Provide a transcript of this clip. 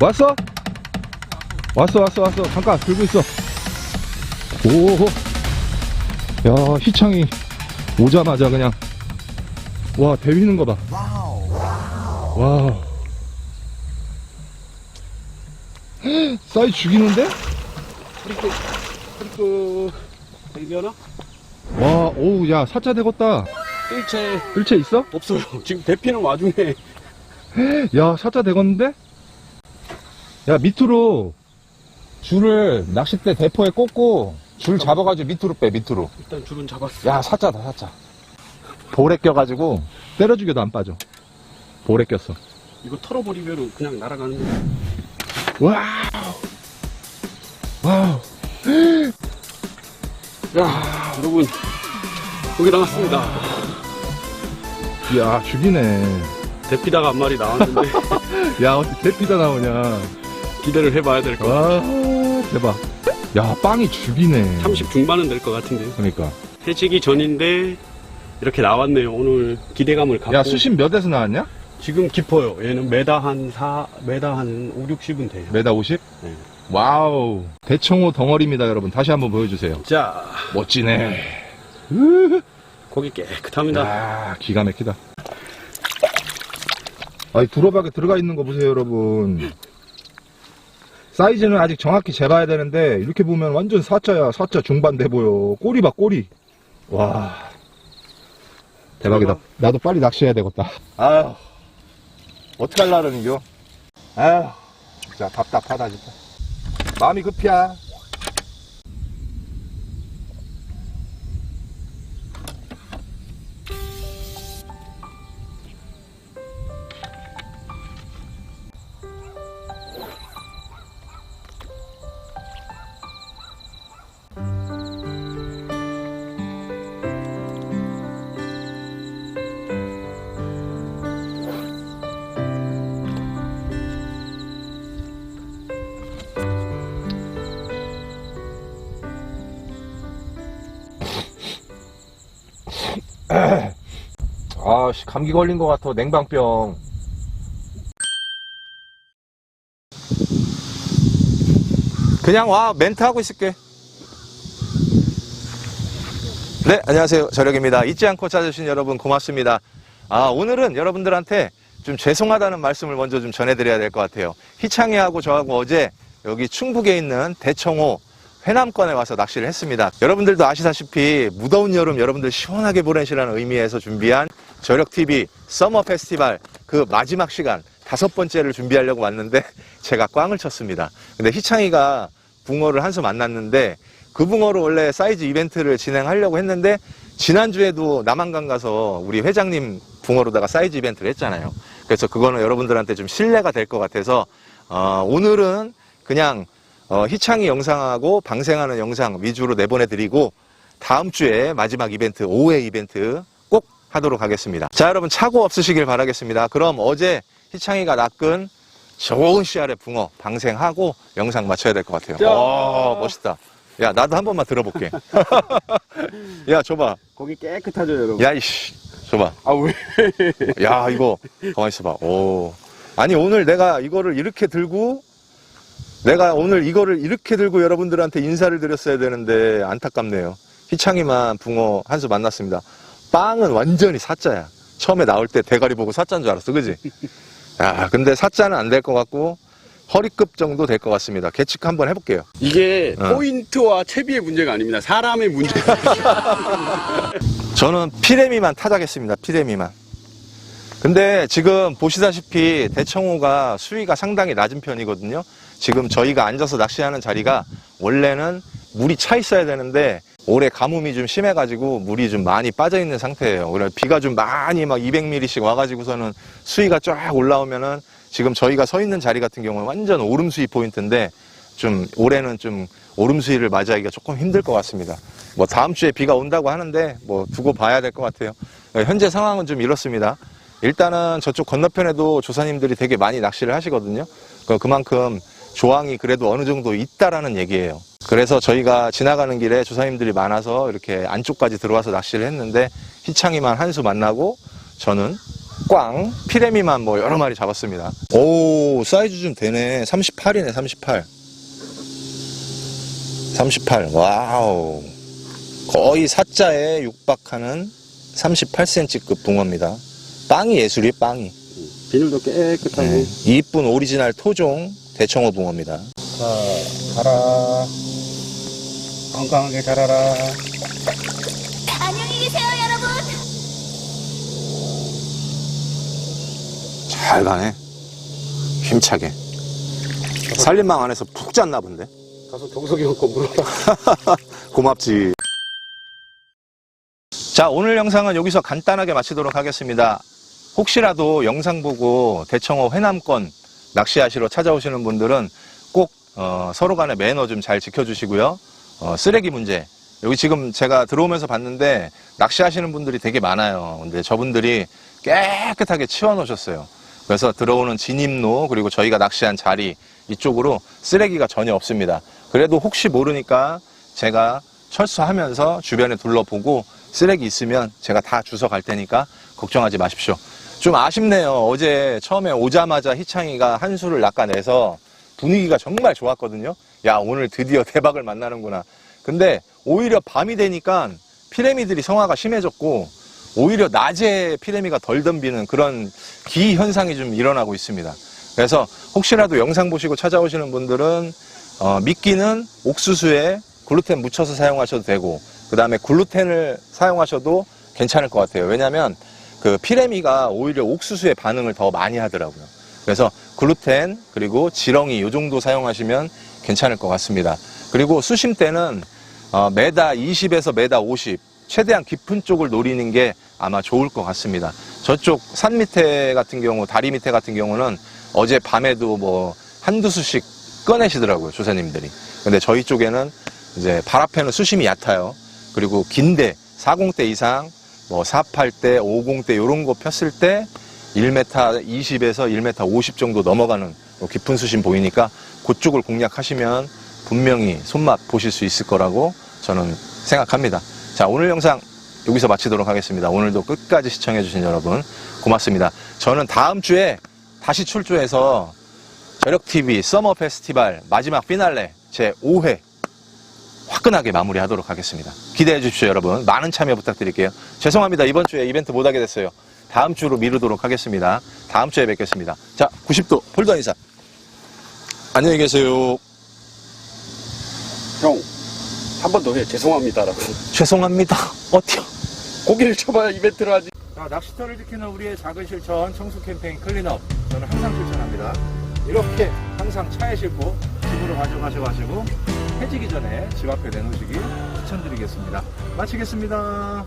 왔어? 왔어 왔어 왔어 잠깐 들고 있어 오호 야 희창이 오자마자 그냥 와 대휘는 거봐 와우 사이즈 죽이는데? 프리크, 프리크, 되려나? 와 오우 야 사자 되겠다 일체 일체 있어? 없어요. 지금 대피는 와중에. 야 사자 되겠는데? 야 밑으로 줄을 낚싯대 대포에 꽂고 줄 잡아가지고 밑으로 빼 밑으로. 일단 줄은 잡았어. 야 사자다 사자 볼에 껴가지고 때려 죽여도 안 빠져. 볼에 꼈어. 이거 털어버리면 그냥 날아가는 거야. 와우. 와우. 야, 여러분. 거기 나왔습니다. 야 죽이네. 대피다가 한 마리 나왔는데. 야 어떻게 대피다 나오냐 기대를 해봐야 될 것 같아. 와 대박 야 빵이 죽이네 30 중반은 될 것 같은데. 그러니까 해지기 전인데 이렇게 나왔네요. 오늘 기대감을 갖고. 야 수심 몇에서 나왔냐? 지금 깊어요. 얘는 메다 한 4, 메다 한 5, 60은 돼요. 메다 50? 네. 와우 대청호 덩어리입니다 여러분 다시 한번 보여주세요 자, 멋지네 고기 깨끗합니다. 야 기가 막히다 아이 두로박에 들어가 있는 거 보세요 여러분 사이즈는 아직 정확히 재봐야 되는데 이렇게 보면 완전 사자야. 사자 중반 돼 보여. 꼬리 봐 꼬리. 와. 대박이다. 나도 빨리 낚시해야 되겠다. 아휴. 어떻게 할라는 이겨? 아휴. 진짜 답답하다 진짜. 마음이 급이야 감기 걸린 것 같아 냉방병 그냥 와 멘트 하고 있을게. 네, 안녕하세요. 저력입니다. 잊지 않고 찾아주신 여러분 고맙습니다. 아, 오늘은 여러분들한테 좀 죄송하다는 말씀을 먼저 좀 전해드려야 될 것 같아요. 희창이하고 저하고 어제 여기 충북에 있는 대청호 회남권에 와서 낚시를 했습니다. 여러분들도 아시다시피 무더운 여름 여러분들 시원하게 보내시라는 의미에서 준비한 저력TV 서머 페스티벌 그 마지막 시간 다섯 번째를 준비하려고 왔는데 제가 꽝을 쳤습니다. 근데 희창이가 붕어를 한수 만났는데 그 붕어로 원래 사이즈 이벤트를 진행하려고 했는데 지난주에도 남한강 가서 우리 회장님 붕어로다가 사이즈 이벤트를 했잖아요. 그래서 그거는 여러분들한테 좀 신뢰가 될 것 같아서 어, 오늘은 그냥 어, 희창이 영상하고 방생하는 영상 위주로 내보내드리고 다음 주에 마지막 이벤트 5회 이벤트 꼭 하도록 하겠습니다. 자 여러분 차고 없으시길 바라겠습니다. 그럼 어제 희창이가 낚은 좋은 씨알의 붕어 방생하고 영상 마쳐야 될 것 같아요. 자. 와 멋있다. 야 나도 한 번만 들어볼게. 야 줘봐. 고기 깨끗하죠, 여러분? 야 이씨 줘봐. 아, 왜? 야 이거 가만 있어봐. 오. 아니 오늘 내가 이거를 이렇게 들고 내가 오늘 이거를 이렇게 들고 여러분들한테 인사를 드렸어야 되는데 안타깝네요. 희창이만 붕어 한 수 만났습니다. 빵은 완전히 사자야. 처음에 나올 때 대가리 보고 사자인 줄 알았어, 그지? 야, 근데 사자는 안 될 것 같고 허리급 정도 될 것 같습니다. 계측 한번 해볼게요. 이게 어. 포인트와 채비의 문제가 아닙니다. 사람의 문제. 저는 피레미만 타자겠습니다. 피레미만. 근데 지금 보시다시피 대청호가 수위가 상당히 낮은 편이거든요. 지금 저희가 앉아서 낚시하는 자리가 원래는 물이 차 있어야 되는데 올해 가뭄이 좀 심해가지고 물이 좀 많이 빠져 있는 상태예요. 그래 비가 좀 많이 막 200ml씩 와가지고서는 수위가 쫙 올라오면은 지금 저희가 서 있는 자리 같은 경우는 완전 오름 수위 포인트인데 좀 올해는 좀 오름 수위를 맞이하기가 조금 힘들 것 같습니다. 뭐 다음 주에 비가 온다고 하는데 뭐 두고 봐야 될 것 같아요. 네, 현재 상황은 좀 이렇습니다. 일단은 저쪽 건너편에도 조사님들이 되게 많이 낚시를 하시거든요. 그- 그만큼 조항이 그래도 어느 정도 있다라는 얘기예요. 그래서 저희가 지나가는 길에 조사님들이 많아서 이렇게 안쪽까지 들어와서 낚시를 했는데 희창이만 한 수 만나고 저는 꽝, 피레미만 뭐 여러 마리 잡았습니다. 오, 사이즈 좀 되네. 38이네, 38. 38. 와우. 거의 사자에 육박하는 38cm급 붕어입니다. 빵이 예술이 빵이. 비늘도 깨끗하고. 네. 이쁜 오리지널 토종 대청어 붕어입니다. 자, 가라. 건강하게 자라라. 안녕히 계세요, 여러분. 잘 가네. 힘차게. 살림망 안에서 푹 잤나 본데. 가서 경석이 형거 물어라. 고맙지. 자, 오늘 영상은 여기서 간단하게 마치도록 하겠습니다. 혹시라도 영상 보고 대청호 회남권 낚시하시러 찾아오시는 분들은 꼭 어, 서로 간의 매너 좀 잘 지켜주시고요. 어, 쓰레기 문제. 여기 지금 제가 들어오면서 봤는데 낚시하시는 분들이 되게 많아요. 근데 저분들이 깨끗하게 치워놓으셨어요. 그래서 들어오는 진입로 그리고 저희가 낚시한 자리 이쪽으로 쓰레기가 전혀 없습니다. 그래도 혹시 모르니까 제가 철수하면서 주변에 둘러보고 쓰레기 있으면 제가 다 주워 갈 테니까 걱정하지 마십시오. 좀 아쉽네요. 어제 처음에 오자마자 희창이가 한 수를 낚아내서 분위기가 정말 좋았거든요. 야, 오늘 드디어 대박을 만나는구나. 근데 오히려 밤이 되니까 피레미들이 성화가 심해졌고 오히려 낮에 피레미가 덜 덤비는 그런 기이 현상이 좀 일어나고 있습니다. 그래서 혹시라도 영상 보시고 찾아오시는 분들은 어, 미끼는 옥수수에 글루텐 묻혀서 사용하셔도 되고 그 다음에 글루텐을 사용하셔도 괜찮을 것 같아요. 왜냐하면 그 피레미가 오히려 옥수수의 반응을 더 많이 하더라고요. 그래서 글루텐 그리고 지렁이 요 정도 사용하시면 괜찮을 것 같습니다. 그리고 수심 때는 어, 메다 20에서 메다 50 최대한 깊은 쪽을 노리는 게 아마 좋을 것 같습니다. 저쪽 산 밑에 같은 경우 다리 밑에 같은 경우는 어제 밤에도 뭐 한두 수씩 꺼내시더라고요 조사님들이. 근데 저희 쪽에는 이제 발 앞에는 수심이 얕아요. 그리고 긴데 40대 이상 뭐 48대, 50대 이런 거 폈을 때 1m 20에서 1m 50 정도 넘어가는 뭐 깊은 수심 보이니까 그쪽을 공략하시면 분명히 손맛 보실 수 있을 거라고 저는 생각합니다. 자, 오늘 영상 여기서 마치도록 하겠습니다. 오늘도 끝까지 시청해주신 여러분 고맙습니다. 저는 다음 주에 다시 출조해서 저력TV 서머 페스티벌 마지막 피날레 제 5회 화끈하게 마무리하도록 하겠습니다. 기대해 주십시오, 여러분. 많은 참여 부탁드릴게요. 죄송합니다. 이번 주에 이벤트 못하게 됐어요. 다음 주로 미루도록 하겠습니다. 다음 주에 뵙겠습니다. 자, 90도 폴더 인사. 안녕히 계세요. 형, 한 번 더 해. 죄송합니다라고. 죄송합니다. 어때요? 고개를 쳐봐야 이벤트를 하지. 자, 낚시터를 지키는 우리의 작은 실천 청소 캠페인 클린업 저는 항상 실천합니다. 이렇게 항상 차에 싣고 집으로 가져가셔가지고 해지기 전에 집 앞에 내놓으시기 추천드리겠습니다. 마치겠습니다.